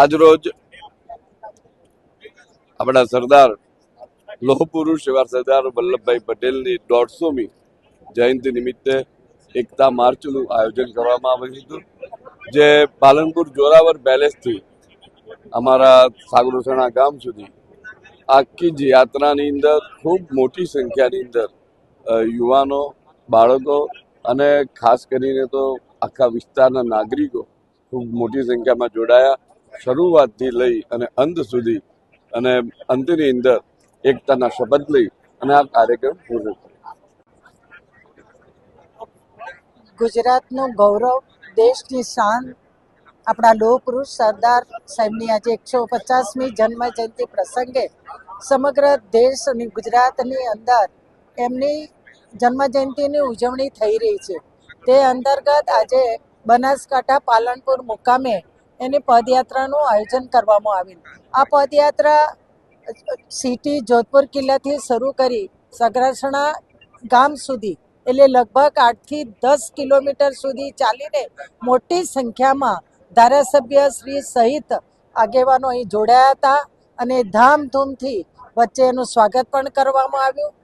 આજરોજ આપણા સરદાર લોહ પુરુષ એવા સરદાર વલ્લભભાઈ પટેલની દોઢસોમી જયંતિ નિમિત્તે એકતા માર્ચનું આયોજન કરવામાં આવ્યું હતું, જે પાલનપુર જોરાવર પેલેસથી અમારા સાગરોસણા ગામ સુધી આખી જ યાત્રાની અંદર, ખૂબ મોટી સંખ્યાની અંદર યુવાનો, બાળકો અને ખાસ કરીને તો આખા વિસ્તારના નાગરિકો ખૂબ મોટી સંખ્યામાં જોડાયા. શરૂઆતથી લઈ અને અંત સુધી અને અંતની અંદર એકતાના શપથ લઈ અને આ કાર્યક્રમ પૂર્ણ ગુજરાતનું ગૌરવ, દેશની શાન, આપણા લોહ સરદાર સાહેબની આજે એકસો પચાસમી જન્મ જયંતિ પ્રસંગે સમગ્ર દેશ અને ગુજરાતની અંદર એમની જન્મ જયંતિની ઉજવણી થઈ રહી છે. તે અંતર્ગત આજે બનાસકાંઠા પાલનપુર મુકામે એની પદયાત્રાનું આયોજન કરવામાં આવ્યું. આ પદયાત્રા સિટી જોધપુર કિલ્લાથી શરૂ કરી સગરાસણા ગામ સુધી એટલે લગભગ આઠથી દસ કિલોમીટર સુધી ચાલીને મોટી સંખ્યામાં ધારાસભ્ય શ્રી સહિત આગેવાનો અહીં જોડાયા હતા અને ધામધૂમથી વચ્ચે એનું સ્વાગત પણ કરવામાં આવ્યું.